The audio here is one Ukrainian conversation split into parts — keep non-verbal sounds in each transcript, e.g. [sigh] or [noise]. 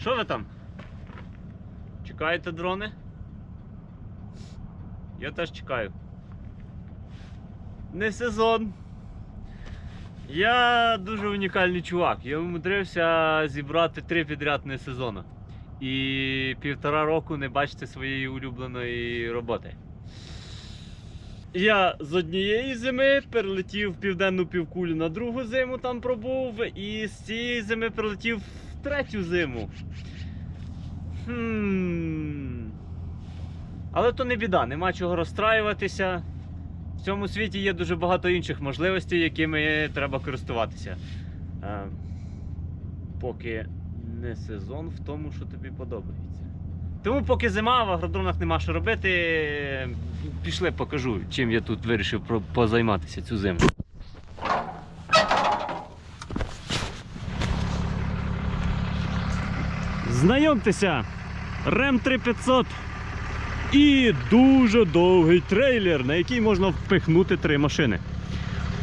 Що ви там? Чекаєте дрони? Я теж чекаю. Не сезон. Я дуже унікальний чувак. Я умудрився зібрати три підряд не сезону. І півтора року не бачити своєї улюбленої роботи. Я з однієї зими перелетів в південну півкулю на другу зиму там пробув, і з цієї зими перелетів в третю зиму. Хм. Але то не біда, нема чого розстраюватися. В цьому світі є дуже багато інших можливостей, якими треба користуватися. Е, поки не сезон в тому, що тобі подобається. Тому поки зима, в агродронах нема що робити. Пішли, покажу, чим я тут вирішив позайматися цю зиму. Знайомтеся! Рем 3500 і дуже довгий трейлер, на який можна впихнути три машини.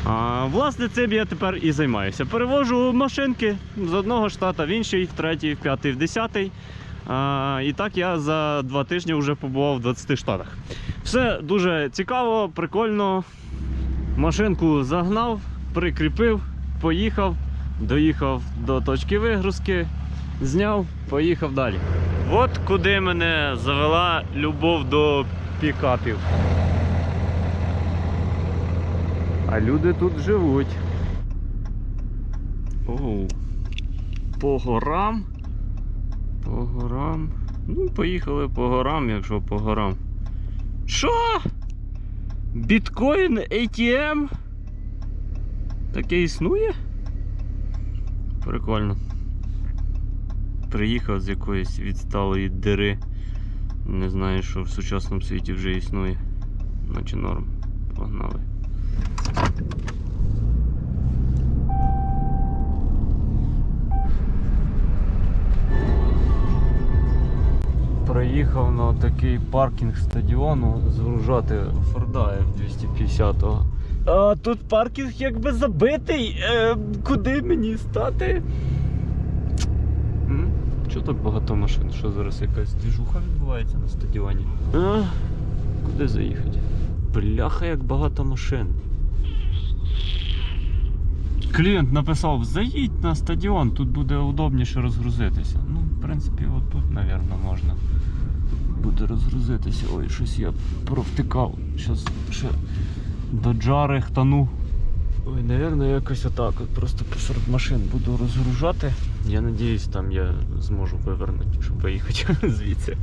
А, власне, цим я тепер і займаюся. Перевожу машинки з одного штата в інший, в третій, в п'ятий, в десятий. А, і так я за два тижні вже побував в 20 штатах. Все дуже цікаво, прикольно. Машинку загнав, прикріпив, поїхав, доїхав до точки вигрузки, зняв, поїхав далі. От куди мене завела любов до пікапів. А люди тут живуть. Оу. По горам. По горам. Ну, поїхали по горам, якщо по горам. Що? Біткоін ATM? Таке існує? Прикольно. Приїхав з якоїсь відсталої дири. Не знаю, що в сучасному світі вже існує. Наче норм. Погнали. Приїхав на такий паркінг стадіону згружати Форда F250. А тут паркінг якби забитий. Е, куди мені стати? Чого так багато машин? Що зараз якась двіжуха відбувається на стадіоні? А, куди заїхати? Бляха, як багато машин. Клієнт написав: заїдь на стадіон, тут буде удобніше розгрузитися. Ну, в принципі, от тут, мабуть, можна буде розгрузитися. Ой, щось я провтикав. Щас ще до джари хтану. Ой, Навірно, якось отак. От просто посеред машин буду розгружати. Я надіюсь, там я зможу вивернути, щоб виїхати [laughs] звідси.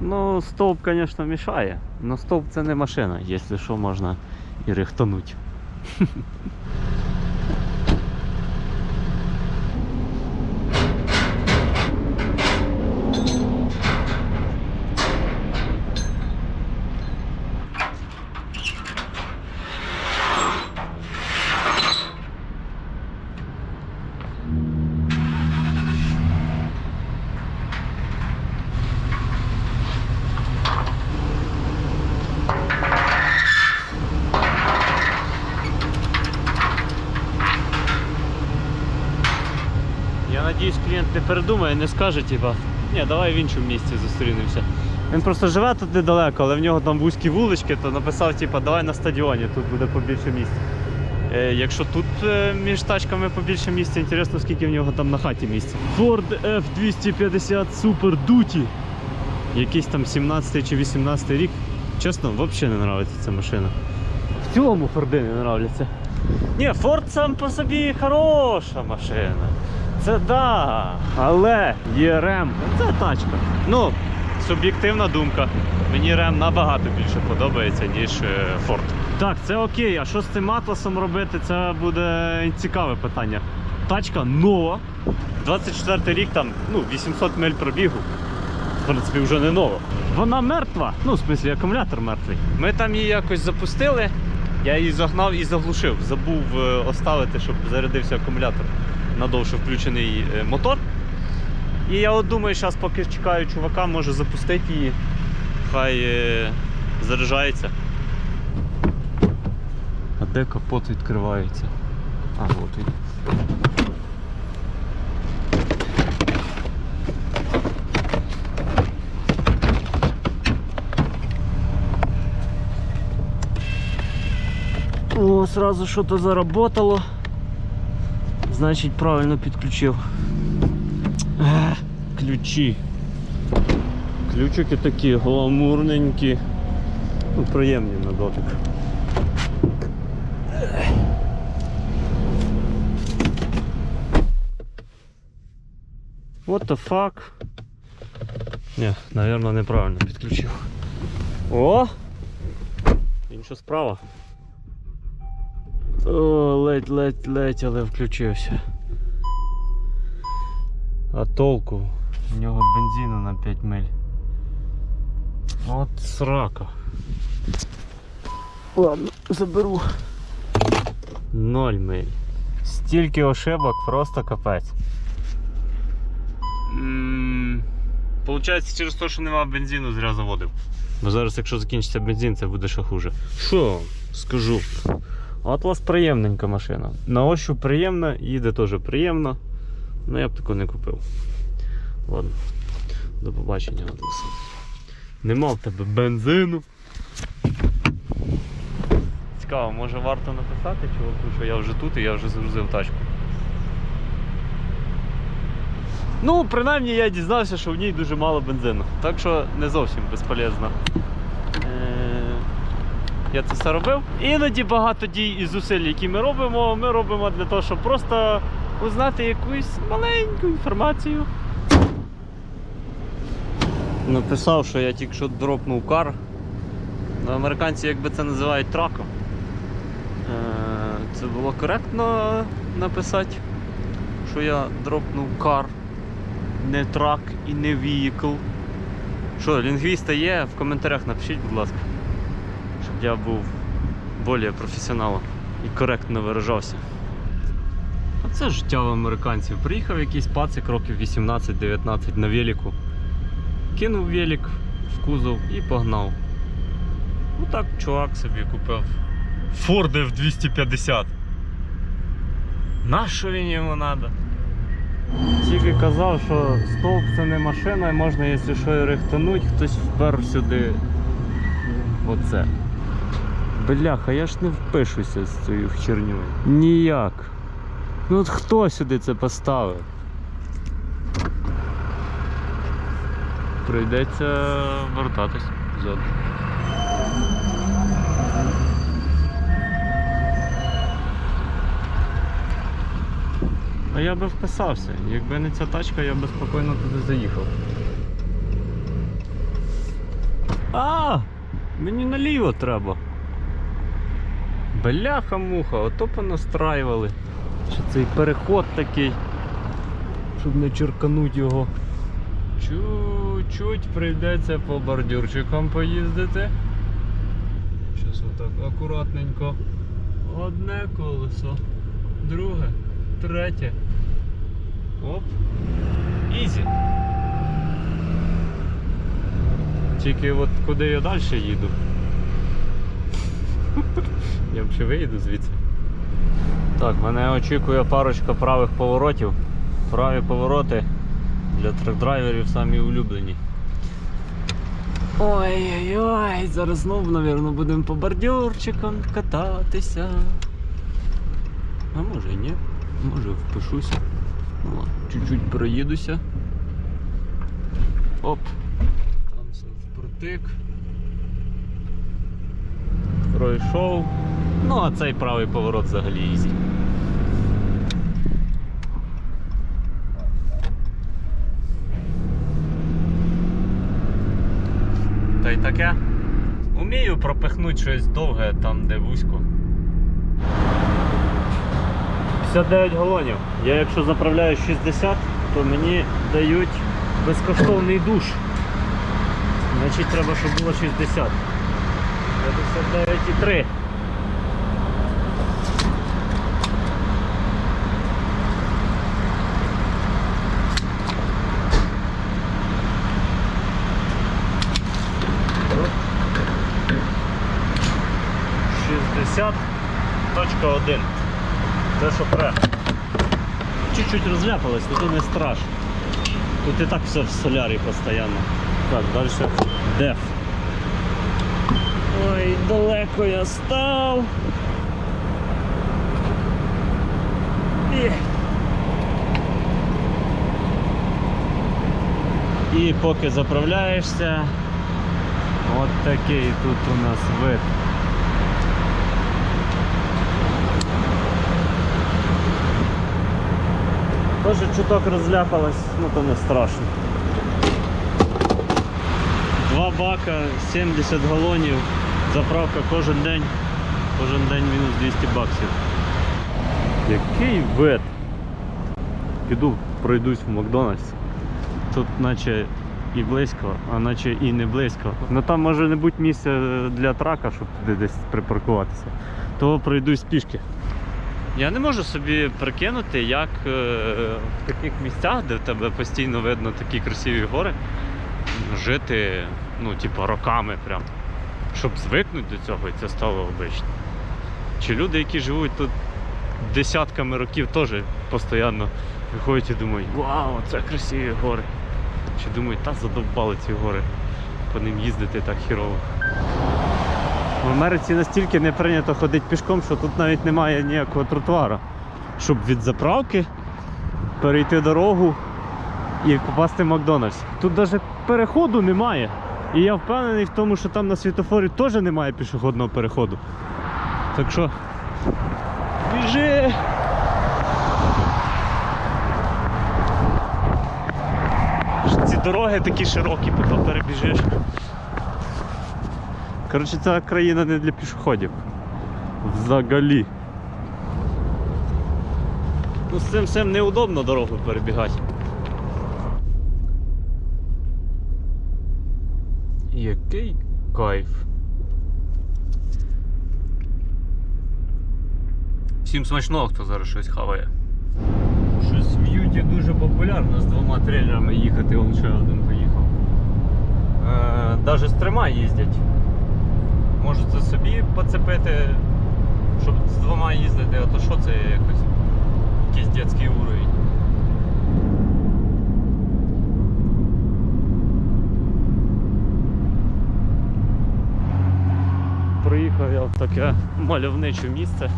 Ну, стовп, звісно, мішає. але стовп це не машина, якщо що, можна і рихтануть. [laughs] Я надіюсь, клієнт не передумає, не скаже, типа, ні, давай в іншому місці зустрінемося. Він просто живе тут недалеко, але в нього там вузькі вулички, то написав, типа, давай на стадіоні, тут буде побільше місця. Е, якщо тут е, між тачками побільше місця, інтересно, скільки в нього там на хаті місця. Ford F250 Super Duty. Якийсь там 17 чи 18 рік. Чесно, взагалі не подобається ця машина. В цілому Форди не подобаються. Ні, Форд сам по собі хороша машина. Це да. Але є рем. Це тачка. Ну, суб'єктивна думка. Мені рем набагато більше подобається, ніж Форд. Так, це окей. А що з цим атласом робити? Це буде цікаве питання. Тачка нова. 24 рік там, ну, 800 миль пробігу. В принципі, вже не нова. Вона мертва. Ну, в смислі, акумулятор мертвий. Ми там її якось запустили. Я її загнав і заглушив. Забув е, оставити, щоб зарядився акумулятор надовше включений е, мотор. І я от думаю, зараз поки чекаю чувака, може запустити її, хай е, заряджається. А де капот відкривається? А, от він. О, сразу что-то заработало. Значить правильно підключив. Ключі. Ключики такі гламурненькі. Ну, приємні на дотик. What the fuck? Ні, напевно, неправильно підключив. О! Інша справа. О, ледь, ледь, ледь, але включився. А толку? В нього бензину на 5 миль. От срака. Ладно, заберу. Ноль миль. Стільки ошибок, просто капець. М, Получається, через те, що нема бензину, зря заводив. Бо зараз, якщо закінчиться бензин, це буде ще хуже. Що скажу? Атлас приємненька машина. На ощупь приємна, їде теж приємно. Ну я б таку не купив. Ладно. До побачення, Атлас. Нема в тебе бензину. Цікаво, може варто написати чуваку, що я вже тут і я вже загрузив тачку. Ну, принаймні я дізнався, що в ній дуже мало бензину. Так що не зовсім безполезно. Я це все робив. Іноді багато дій і зусиль, які ми робимо, ми робимо для того, щоб просто узнати якусь маленьку інформацію. Написав, що я тільки що дропнув кар. Ну, Американці якби це називають траком. Е, Це було коректно написати, що я дропнув кар не трак і не vehicle. Що, лінгвісти є? В коментарях напишіть, будь ласка, я був більш професіоналом і коректно виражався. А це життя в американців. Приїхав якийсь пацик років 18-19 на велику, кинув велик в кузов і погнав. Ну так чувак собі купив Ford F250. Нащо він йому треба? Тільки казав, що стовп це не машина, можна, якщо що, і рихтануть, хтось впер сюди. Оце. Бляха, я ж не впишуся з цією хернею. Ніяк. Ну от хто сюди це поставив? Прийдеться вертатись ззаду. А я би вписався. Якби не ця тачка, я би спокійно туди заїхав. А! Мені наліво треба. Бляха-муха, ото понастраювали. Що цей переход такий, щоб не черкануть його. Чуть-чуть прийдеться по бордюрчикам поїздити. Зараз отак акуратненько. Одне колесо, друге, третє. Оп. Ізі. Тільки от куди я далі їду. Взагалі виїду звідси. Так, мене очікує парочка правих поворотів. Праві повороти для трек-драйверів самі улюблені. Ой-ой-ой, зараз знову, мабуть, будемо по бордюрчикам кататися. А може ні. Може впишуся. Ну чуть-чуть проїдуся. Оп. Там все впротик. Пройшов. Ну, а цей правий поворот взагалі ізі. Та й таке. Умію пропихнути щось довге там, де вузько. 59 галонів. Я якщо заправляю 60, то мені дають безкоштовний душ. Значить треба, щоб було 60. 59,3. Один. Це що треба. Чуть-чуть розляпалось, але то не страшно. Тут і так все в солярі постійно. Так, далі деф. Ой, далеко я став. І поки заправляєшся, от такий тут у нас вид. Тоже чуток розляпалась, ну то не страшно. Два бака, 70 галонів, заправка кожен день, кожен день мінус 200 баксів. Який вид! Піду пройдусь в Макдональдс. Тут наче і близько, а наче і не близько. Ну там може не бути місця для трака, щоб туди десь припаркуватися. То пройдусь пішки. Я не можу собі прикинути, як е, в таких місцях, де в тебе постійно видно такі красиві гори, жити, ну, типу, роками прям. Щоб звикнути до цього і це стало обично. Чи люди, які живуть тут десятками років, теж постійно виходять і думають, вау, це красиві гори. Чи думають, та задовбали ці гори, по ним їздити так хірово. В Америці настільки не прийнято ходити пішком, що тут навіть немає ніякого тротуара. Щоб від заправки перейти дорогу і попасти в Макдональдс. Тут навіть переходу немає. І я впевнений в тому, що там на світофорі теж немає пішохідного переходу. Так що. Біжи! Ці дороги такі широкі, потім перебіжиш. Коротше, ця країна не для пішоходів. Взагалі. Ну з цим всім неудобно дорогу перебігати. Який кайф. Всім смачного, хто зараз щось хаває. Щось в Юті дуже популярно з двома трейлерами їхати, он ще один поїхав. Е, Даже з трьома їздять. Можете собі поцепити, щоб з двома їздити, а то що це якось якийсь дитячий уровень. Приїхав я в таке мальовниче місце.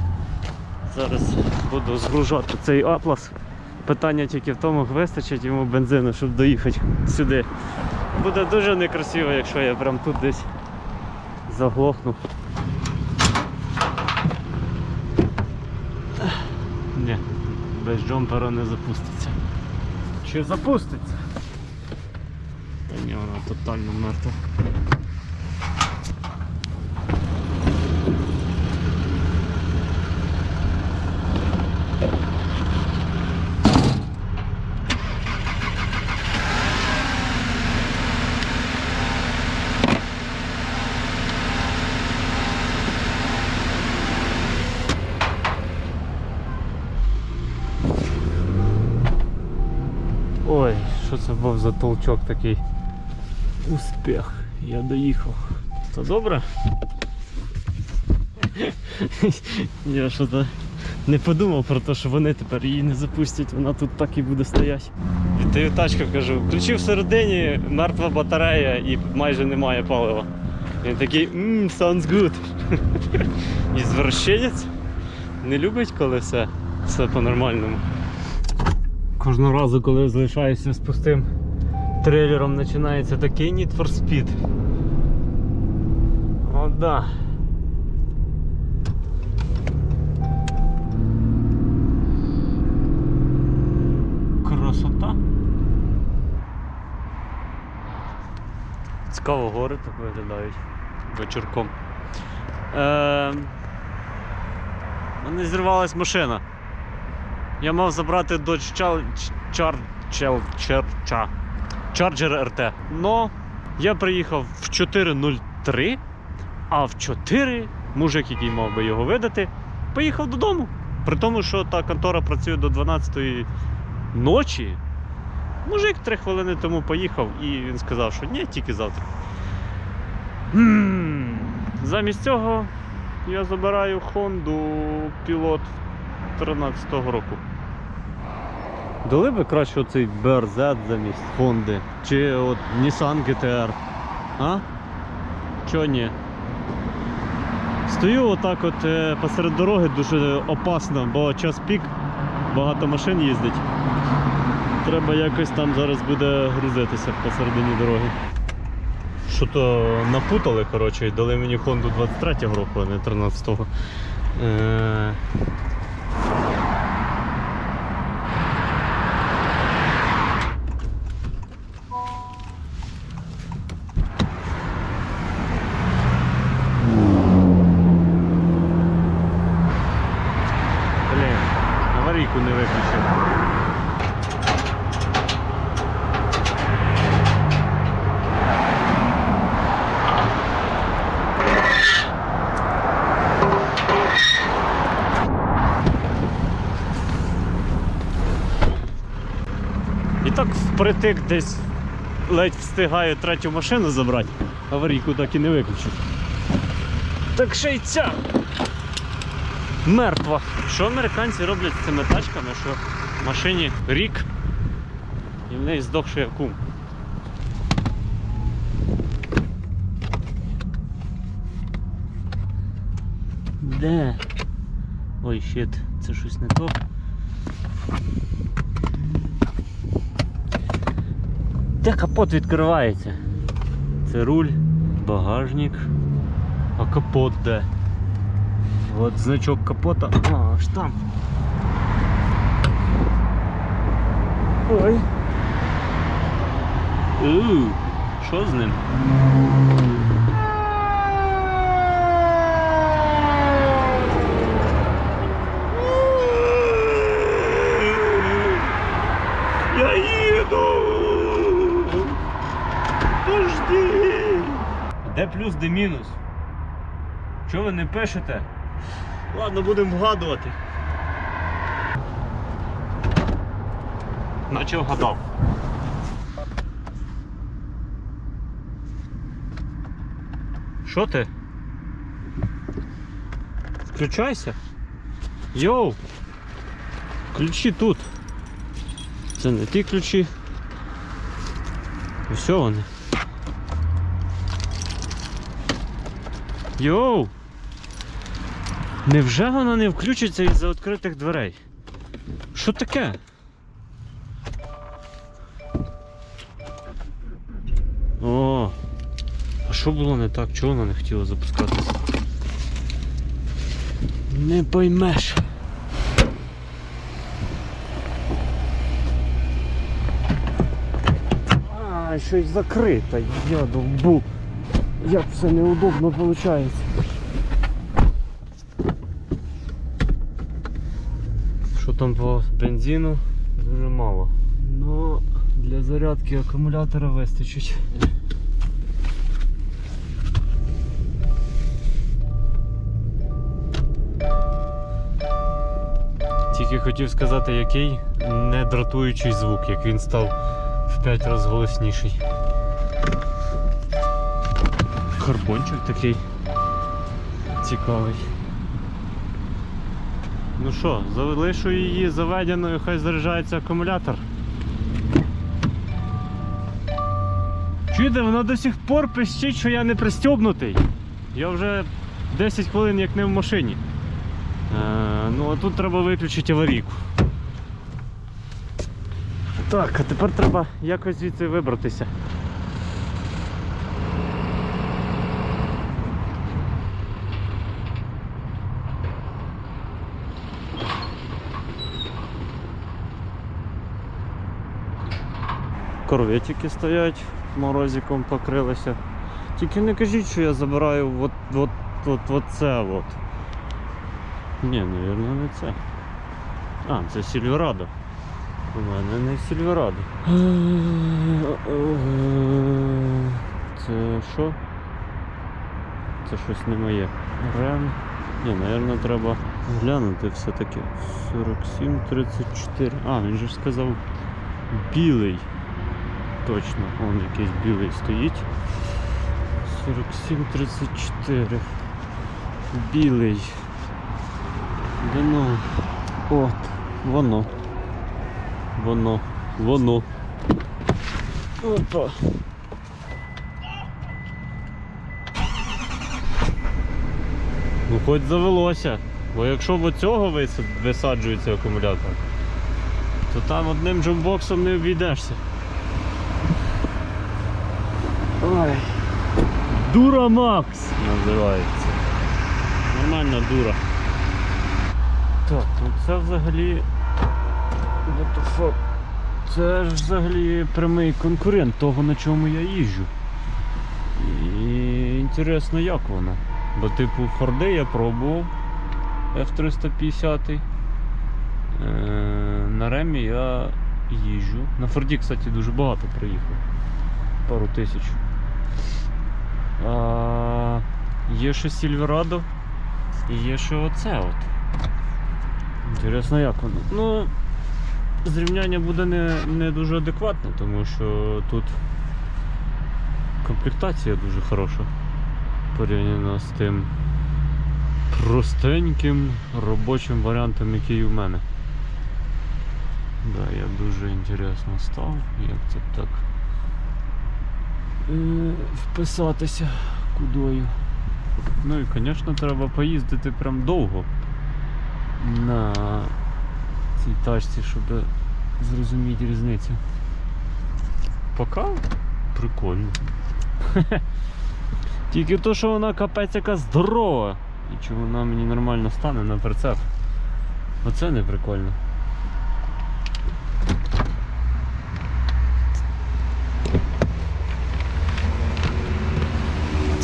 Зараз буду згружати цей атлас. Питання тільки в тому, вистачить йому бензину, щоб доїхати сюди. Буде дуже некрасиво, якщо я прям тут десь заглохну. Ні, без джомпера не запуститься. Чи запуститься? Та ні, вона тотально мертва. Ой, що це був за толчок такий? Успіх. Я доїхав. Це добре? [laughs] Я що-то не подумав про те, що вони тепер її не запустять, вона тут так і буде стояти. Віддаю тачку, кажу, ключі всередині, мертва батарея і майже немає палива. Він такий, ммм, sounds good. [laughs] І звращенець не любить, коли все, все по-нормальному. Кожного разу, коли залишаєшся з пустим трейлером, починається такий Need for Speed. О, да. Красота. Цікаво гори так виглядають вечірком. Е, мене зірвалась машина. Я мав забрати Dodge Char- Char- Char- Char- Char- Charger RT. Но я приїхав в 4.03, а в 4 мужик, який мав би його видати, поїхав додому. При тому, що та контора працює до 12 ночі. Мужик 3 хвилини тому поїхав і він сказав, що ні, тільки завтра. Замість цього я забираю Honda Pilot 13-го року. Дали би краще оцей BRZ замість Honda. Чи от Nissan GTR. А? Чо ні? Стою отак от е, посеред дороги дуже опасно, бо час пік багато машин їздить. Треба якось там зараз буде грузитися посередині дороги. Що то напутали, коротше, і дали мені Honda 23-го року, а не 13-го. Е... не виключив. І так впритик десь ледь встигаю третю машину забрати, аварійку так і не виключив. Так ще й ця мертва. Що американці роблять з цими тачками, що в машині рік і в неї здохший акум. Де? Ой, щит, це щось не то. Де капот відкривається? Це руль, багажник. А капот де? От значок капота. А, аж там. Ой. У, що з ним? Я їду! Пожди! Де плюс, де мінус? Чого ви не пишете? Ладно, будемо вгадувати. Наче вгадав. Що ти? Включайся. Йоу! Ключі тут. Це не ті ключі. Ось вони. Йоу! Невже вона не включиться із-за відкритих дверей? Що таке? О! А що було не так? Чого вона не хотіла запускатися? Не поймеш. А, щось закрито, я довбу. Як все неудобно виходить. Там по бензину? Дуже мало. Ну, для зарядки акумулятора вистачить. Тільки хотів сказати, який не дратуючий звук, як він став в 5 разів голосніший. Карбончик такий цікавий. Ну що, залишу її заведеною, хай заряджається акумулятор. Чуєте, вона до сих пор пищить, що я не пристібнутий. Я вже 10 хвилин як не в машині. Е, ну а тут треба виключити аварійку. Так, а тепер треба якось звідси вибратися. Корветики стоять, морозиком покрилися. Тільки не кажіть, що я забираю от, от, от, от це от. Ні, мабуть, не це. А, це Сільверадо. У мене не Сільверадо. Це що? Це щось не моє. Рем. Ні, мабуть, треба глянути все-таки. 47-34. А, він же сказав білий. Точно, он якийсь білий стоїть. 47-34. Білий. Да ну. От, воно. Воно. Воно. Опа. Ну хоч завелося. Бо якщо в оцього висаджується акумулятор, то там одним джумбоксом не обійдешся. Ой. Дура Макс називається. Нормальна дура. Так, ну це взагалі. What the fuck? Це ж взагалі прямий конкурент того, на чому я їжджу. І інтересно, як воно. Бо типу Форди я пробував F350. Е, на Ремі я їжджу. На Форді, кстати, дуже багато приїхав. Пару тисяч. Є ще Сільверадо і є ще оце от. Інтересно, як воно. Ну, зрівняння буде не, не дуже адекватне, тому що тут комплектація дуже хороша порівняно з тим простеньким робочим варіантом, який у мене. Да, я дуже інтересно став, як це так вписатися кудою. Ну і, звісно, треба поїздити прям довго на цій тачці, щоб зрозуміти різницю. Пока прикольно. [laughs] Тільки то, що вона капець яка здорова. І чи вона мені нормально стане на прицеп. Оце не прикольно.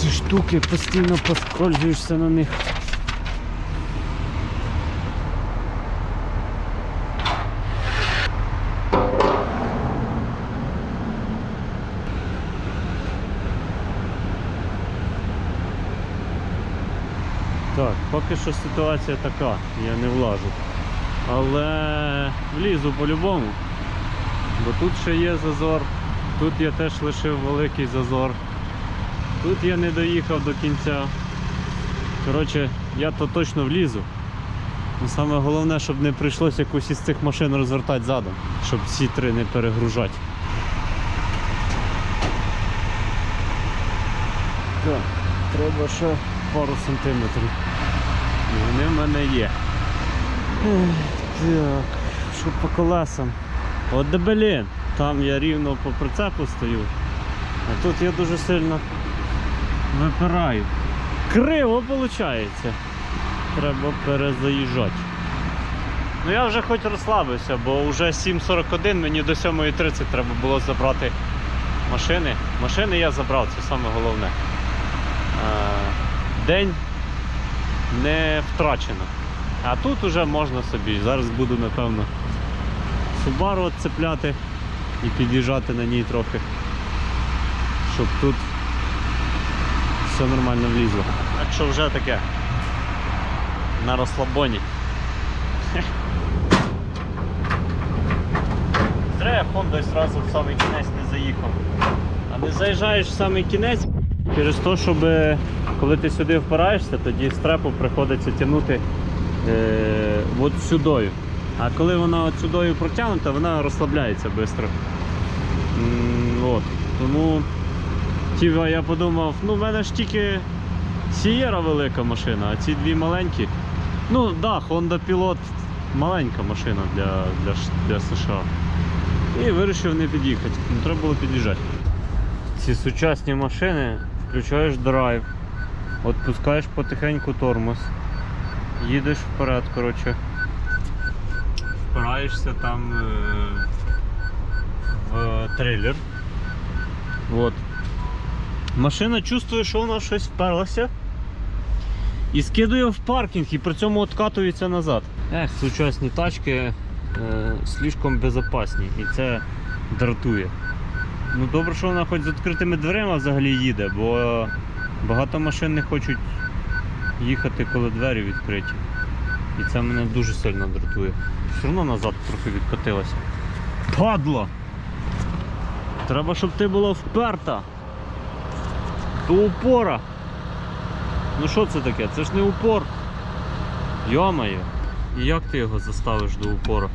Ці штуки постійно поскользуєшся на них. Так, поки що ситуація така, я не влажу. Але влізу по-любому. Бо тут ще є зазор, тут я теж лишив великий зазор. Тут я не доїхав до кінця. Коротше, я то точно влізу. Ну, Саме головне, щоб не прийшлося якусь із цих машин розвертати задом, щоб ці три не перегружати. Так, треба ще пару сантиметрів. І вони в мене є. Так, що по колесам? От де блін, там я рівно по прицепу стою, а тут я дуже сильно випираю. Криво виходить. Треба перезаїжджати. Ну я вже хоч розслабився, бо вже 7.41, мені до 7.30 треба було забрати машини. Машини я забрав, це саме головне. Е, День не втрачено. А тут уже можна собі. Зараз буду, напевно, Subaru відцепляти і під'їжджати на ній трохи, щоб тут все нормально влізло. Так що вже таке. На розслабоні. Я Хондою одразу в самий кінець не заїхав. А не заїжджаєш в самий кінець через те, щоб коли ти сюди впираєшся, тоді стрепу приходиться тягнути е, от сюдою. А коли вона от сюдою протягнута, вона розслабляється швидко. Тому тіва, я подумав, ну в мене ж тільки Сієра велика машина, а ці дві маленькі. Ну так, да, Honda Pilot маленька машина для, для, для США. І вирішив не під'їхати. Ну, треба було під'їжджати. Ці сучасні машини включаєш драйв, відпускаєш потихеньку тормоз, їдеш вперед, коротше. Впираєшся там е, в трейлер. Вот. Машина чувствує, що вона щось вперлася. І скидує в паркінг і при цьому откатується назад. Ех, сучасні тачки е, слишком безопасні і це дратує. Ну добре, що вона хоч з відкритими дверима взагалі їде, бо багато машин не хочуть їхати, коли двері відкриті. І це мене дуже сильно дратує. Все одно назад трохи відкотилася. Падло! Треба, щоб ти була вперта. До упора. Ну що це таке? Це ж не упор. Йомаю. І як ти його заставиш до упора?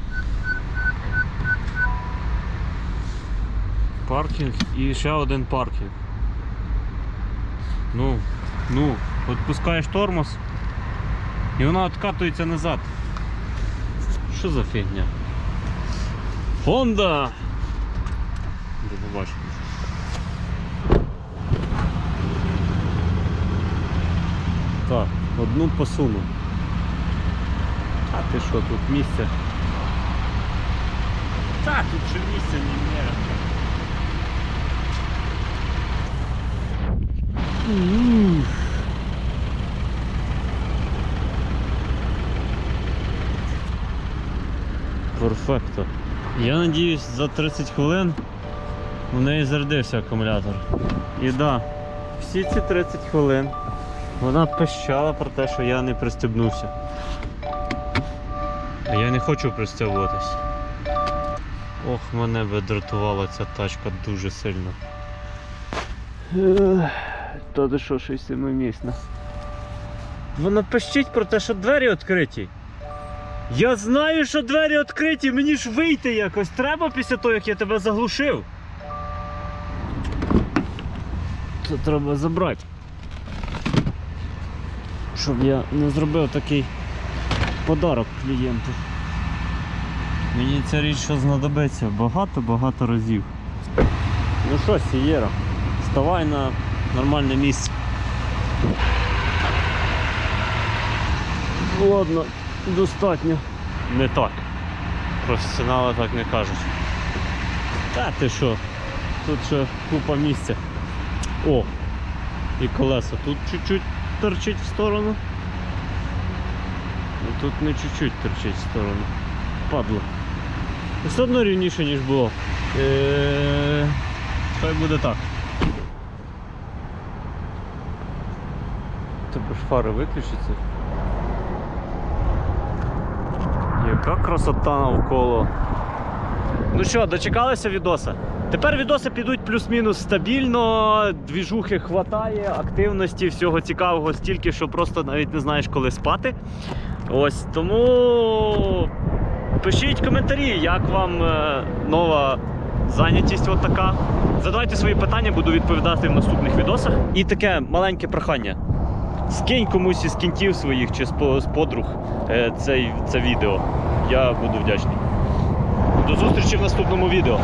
Паркінг і ще один паркінг. Ну, ну, відпускаєш тормоз і вона відкатується назад. Що за фігня? Honda! До. Так, одну посуну. А ти що, тут місце? Та, тут ще місця немає. Ух. Перфекто. Я надіюсь, за 30 хвилин у неї зарядився акумулятор. І да, всі ці 30 хвилин вона пищала про те, що я не пристебнувся. А я не хочу пристебуватись. Ох, мене би дратувала ця тачка дуже сильно. Та ти що, щось семимісна. Вона пищить про те, що двері відкриті. Я знаю, що двері відкриті, мені ж вийти якось треба після того, як я тебе заглушив. Це треба забрати. Щоб я не зробив такий подарок клієнту. Мені ця річ що знадобиться багато-багато разів. Ну що, Сієра, вставай на нормальне місце. Ладно, достатньо. Не так. Професіонали так не кажуть. Та ти що? Тут ще купа місця. О! І колеса тут чуть-чуть торчить в сторону. І тут не чуть-чуть торчить в сторону. Падло. Все одно рівніше, ніж було. Е, Хай буде так. Тобто ж фари виключаться. Яка красота навколо. Ну що, дочекалися відоса? Тепер відоси підуть плюс-мінус стабільно, двіжухи хватає, активності, всього цікавого стільки, що просто навіть не знаєш, коли спати. Ось тому пишіть коментарі, як вам е, нова зайнятість от така. Задавайте свої питання, буду відповідати в наступних відосах. І таке маленьке прохання. Скинь комусь із кінтів своїх чи з подруг е, цей, це відео. Я буду вдячний. До зустрічі в наступному відео.